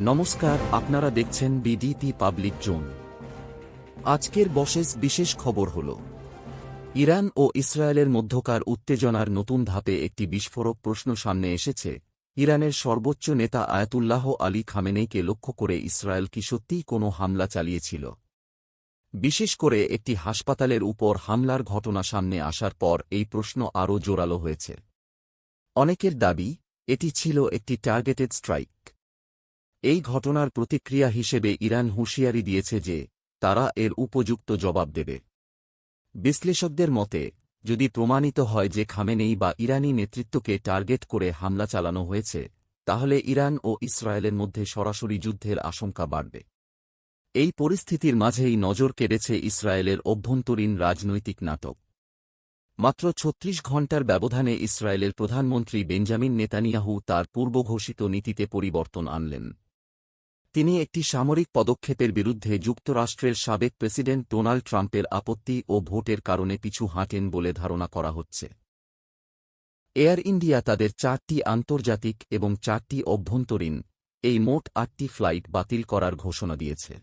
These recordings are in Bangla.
নমস্কার, আপনারা দেখছেন বিডিটি পাবলিক জোন আজকের বশেস বিশেষ খবর হল, ইরান ও ইসরায়েলের মধ্যকার উত্তেজনার নতুন ধাপে একটি বিস্ফোরক প্রশ্ন সামনে এসেছে। ইরানের সর্বোচ্চ নেতা আয়াতুল্লাহ আলী খামেনেইকে লক্ষ্য করে ইসরায়েল কি সত্যিই কোনো হামলা চালিয়েছিল? বিশেষ করে একটি হাসপাতালের উপর হামলার ঘটনা সামনে আসার পর এই প্রশ্ন আরও জোরালো হয়েছে। অনেকের দাবি, এটি ছিল একটি টার্গেটেড স্ট্রাইক এই ঘটনার প্রতিক্রিয়া হিসেবে ইরান হুঁশিয়ারি দিয়েছে যে, তারা এর উপযুক্ত জবাব দেবে। বিশ্লেষকদের মতে, যদি প্রমাণিত হয় যে খামেনেই বা ইরানি নেতৃত্বকে টার্গেট করে হামলা চালানো হয়েছে, তাহলে ইরান ও ইসরায়েলের মধ্যে সরাসরি যুদ্ধের আশঙ্কা বাড়বে। এই পরিস্থিতির মাঝেই নজর কেড়েছে ইসরায়েলের অভ্যন্তরীণ রাজনৈতিক নাটক। মাত্র ছত্রিশ ঘণ্টার ব্যবধানে ইসরায়েলের প্রধানমন্ত্রী বেঞ্জামিন নেতানিয়াহু তার পূর্বঘোষিত নীতিতে পরিবর্তন আনলেন। তিনি একটি সামরিক পদক্ষেপের বিরুদ্ধে যুক্তরাষ্ট্রের সাবেক প্রেসিডেন্ট ডোনাল্ড ট্রাম্পের আপত্তি ও ভোটের কারণে পিছু হাঁটেন বলে ধারণা করা হচ্ছে। এয়ার ইন্ডিয়া তাদের চারটি আন্তর্জাতিক এবং চারটি অভ্যন্তরীণ, এই মোট আটটি ফ্লাইট বাতিল করার ঘোষণা দিয়েছে।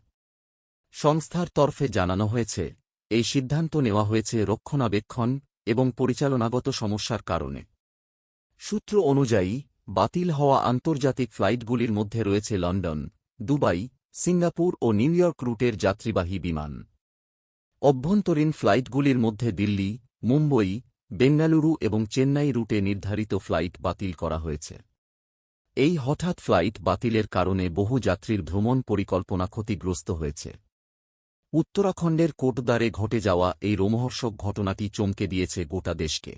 সংস্থার তরফে জানানো হয়েছে, এই সিদ্ধান্ত নেওয়া হয়েছে রক্ষণাবেক্ষণ এবং পরিচালনাগত সমস্যার কারণে। সূত্র অনুযায়ী, বাতিল হওয়া আন্তর্জাতিক ফ্লাইটগুলির মধ্যে রয়েছে লন্ডন দুবাই, সিঙ্গাপুর ও নিউ ইয়র্ক রুটের যাত্রীবাহী বিমান। অভ্যন্তরীণ ফ্লাইটগুলির মধ্যে দিল্লি, মুম্বই, বেঙ্গালুরু এবং চেন্নাই রুটে নির্ধারিত ফ্লাইট বাতিল করা হয়েছে। এই হঠাৎ ফ্লাইট বাতিলের কারণে বহু যাত্রীর ভ্রমণ পরিকল্পনা ক্ষতিগ্রস্ত হয়েছে। উত্তরাখণ্ডের কোটদ্বারে ঘটে যাওয়া এই রোমহর্ষক ঘটনাটি চমকে দিয়েছে গোটা দেশকে।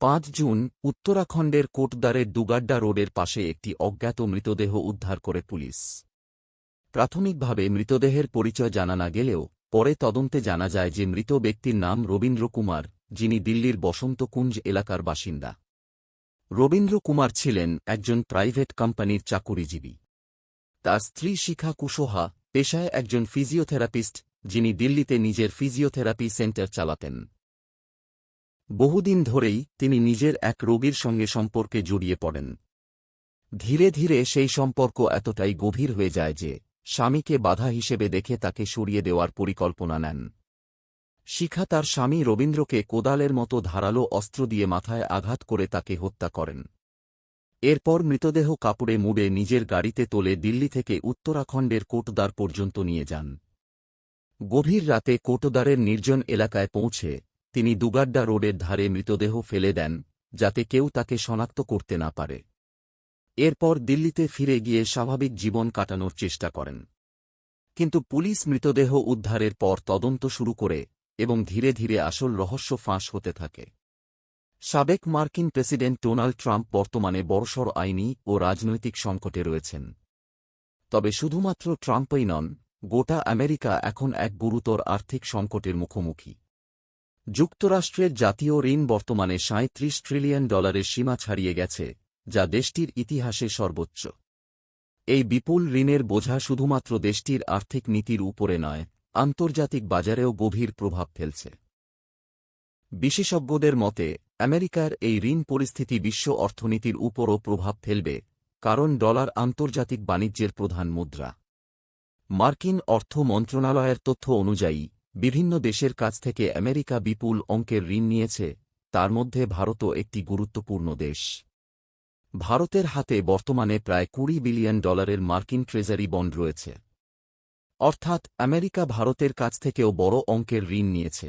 পাঁচ জুন, উত্তরাখণ্ডের কোটদ্বারের দুগাড্ডা রোডের পাশে একটি অজ্ঞাত মৃতদেহ উদ্ধার করে পুলিশ। প্রাথমিকভাবে মৃতদেহের পরিচয় জানা না গেলেও, পরে তদন্তে জানা যায় যে মৃত ব্যক্তির নাম রবীন্দ্র কুমার, যিনি দিল্লির বসন্তকুঞ্জ এলাকার বাসিন্দা। রবীন্দ্র কুমার ছিলেন একজন প্রাইভেট কোম্পানির চাকুরিজীবী। তার স্ত্রী শিখা কুশোহা পেশায় একজন ফিজিওথেরাপিস্ট, যিনি দিল্লিতে নিজের ফিজিওথেরাপি সেন্টার চালাতেন। বহুদিন ধরেই তিনি নিজের এক রোগীর সঙ্গে সম্পর্কে জড়িয়ে পড়েন। ধীরে ধীরে সেই সম্পর্ক এতটাই গভীর হয়ে যায় যে, স্বামীকে বাধা হিসেবে দেখে তাকে সরিয়ে দেওয়ার পরিকল্পনা নেন। শিখা তার স্বামী রবীন্দ্রকে কোদালের মতো ধারালো অস্ত্র দিয়ে মাথায় আঘাত করে তাকে হত্যা করেন। এরপর মৃতদেহ কাপড়ে মুড়ে নিজের গাড়িতে তোলে দিল্লি থেকে উত্তরাখণ্ডের কোটদার পর্যন্ত নিয়ে যান। গভীর রাতে কোটদারের নির্জন এলাকায় পৌঁছে তিনি দুগাড্ডা রোডের ধারে মৃতদেহ ফেলে দেন, যাতে কেউ তাকে শনাক্ত করতে না পারে। এরপর দিল্লিতে ফিরে গিয়ে স্বাভাবিক জীবন কাটানোর চেষ্টা করেন। কিন্তু পুলিশ মৃতদেহ উদ্ধারের পর তদন্ত শুরু করে এবং ধীরে ধীরে আসল রহস্য ফাঁস হতে থাকে। সাবেক মার্কিন প্রেসিডেন্ট ডোনাল্ড ট্রাম্প বর্তমানে বড়সড় আইনি ও রাজনৈতিক সংকটে রয়েছেন। তবে শুধুমাত্র ট্রাম্পই নন, গোটা আমেরিকা এখন এক গুরুতর আর্থিক সংকটের মুখোমুখি। যুক্তরাষ্ট্রের জাতীয় ঋণ বর্তমানে সাঁত্রিশ ট্রিলিয়ন ডলারের সীমা ছাড়িয়ে গেছে, যা দেশটির ইতিহাসে সর্বোচ্চ। এই বিপুল ঋণের বোঝা শুধুমাত্র দেশটির আর্থিক নীতির উপরে নয়, আন্তর্জাতিক বাজারেও গভীর প্রভাব ফেলছে। বিশেষজ্ঞদের মতে, আমেরিকার এই ঋণ পরিস্থিতি বিশ্ব অর্থনীতির উপরও প্রভাব ফেলবে, কারণ ডলার আন্তর্জাতিক বাণিজ্যের প্রধান মুদ্রা। মার্কিন অর্থ মন্ত্রণালয়ের তথ্য অনুযায়ী বিভিন্ন দেশের কাছ থেকে আমেরিকা বিপুল অঙ্কের ঋণ নিয়েছে, তার মধ্যে ভারতও একটি গুরুত্বপূর্ণ দেশ। ভারতের হাতে বর্তমানে প্রায় কুড়ি বিলিয়ন ডলারের মার্কিন ট্রেজারি বন্ড রয়েছে। অর্থাৎ আমেরিকা ভারতের কাছ থেকেও বড় অঙ্কের ঋণ নিয়েছে।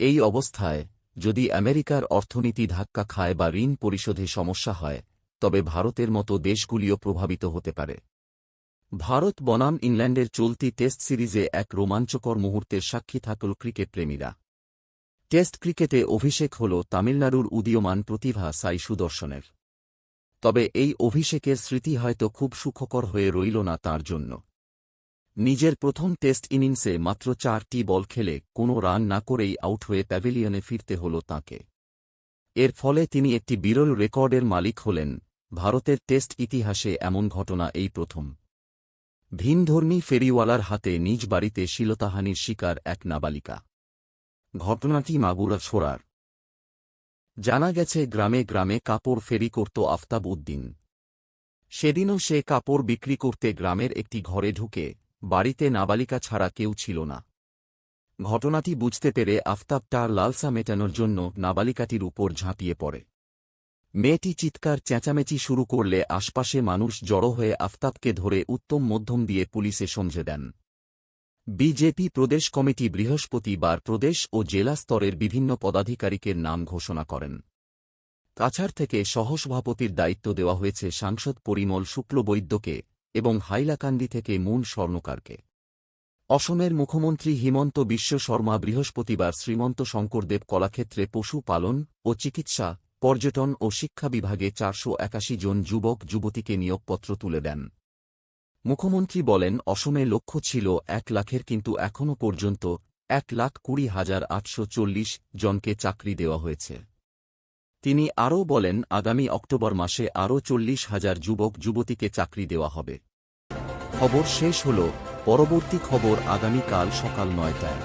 এই অবস্থায়, যদি আমেরিকার অর্থনীতি ধাক্কা খায় বা ঋণ পরিশোধে সমস্যা হয়, তবে ভারতের মতো দেশগুলিও প্রভাবিত হতে পারে। ভারত বনাম ইংল্যান্ডের চলতি টেস্ট সিরিজে এক রোমাঞ্চকর মুহূর্তের সাক্ষী থাকল ক্রিকেট প্রেমীরা। টেস্ট ক্রিকেটে অভিষেক হল তামিলনাড়ুর উদীয়মান প্রতিভা সাই সুদর্শনের। তবে এই অভিষেকের স্মৃতি হয়তো খুব সুখকর হয়ে রইল না তার জন্য। নিজের প্রথম টেস্ট ইনিংসে মাত্র চারটি বল খেলে কোনো রান না করেই আউট হয়ে প্যাভিলিয়নে ফিরতে হল তাঁকে। এর ফলে তিনি একটি বিরল রেকর্ডের মালিক হলেন। ভারতের টেস্ট ইতিহাসে এমন ঘটনা এই প্রথম। ভিনধর্মী ফেরিওয়ালার হাতে নিজ বাড়িতে শিলতাহানির শিকার এক নাবালিকা। ঘটনাটি মাগুরা ছোড়ার। জানা গেছে গ্রামে গ্রামে কাপড় ফেরি করত আফতাব উদ্দিন। সেদিনও সে কাপড় বিক্রি করতে গ্রামের একটি ঘরে ঢুকে বাড়িতে নাবালিকা ছাড়া কেউ ছিল না। ঘটনাটি বুঝতে পেরে আফতাব তার লালসা মেটানোর জন্য নাবালিকাটির উপর ঝাঁপিয়ে পড়ে। মেয়েটি চিৎকার চেঁচামেচি শুরু করলে আশপাশে মানুষ জড়ো হয়ে আফতাবকে ধরে উত্তম মধ্যম দিয়ে পুলিশে সমঝে দেন। বিজেপি প্রদেশ কমিটি বৃহস্পতিবার প্রদেশ ও জেলা স্তরের বিভিন্ন পদাধিকারিকের নাম ঘোষণা করেন। কাছাড় থেকে সহসভাপতির দায়িত্ব দেওয়া হয়েছে সাংসদ পরিমল শুক্লবৈদ্যকে এবং হাইলাকান্দি থেকে মুন স্বর্ণকারকে। অসমের মুখ্যমন্ত্রী হিমন্ত বিশ্ব শর্মা বৃহস্পতিবার শ্রীমন্ত শঙ্করদেব কলাক্ষেত্রে পশু পালন ও চিকিৎসা পর্যটন ও শিক্ষা বিভাগে চারশো একাশি জন যুবক, যুবতীকে নিয়োগপত্র তুলে দেন। মুখ্যমন্ত্রী বলেন, অসমে লক্ষ্য ছিল এক লাখের কিন্তু এখনও পর্যন্ত এক লাখ কুড়ি হাজার আটশো চল্লিশ জনকে চাকরি দেওয়া হয়েছে। তিনি আরও বলেন, আগামী অক্টোবর মাসে আরও চল্লিশ হাজার যুবক, যুবতীকে চাকরি দেওয়া হবে। খবর শেষ হল, পরবর্তী খবর আগামীকাল সকাল নয়টায়।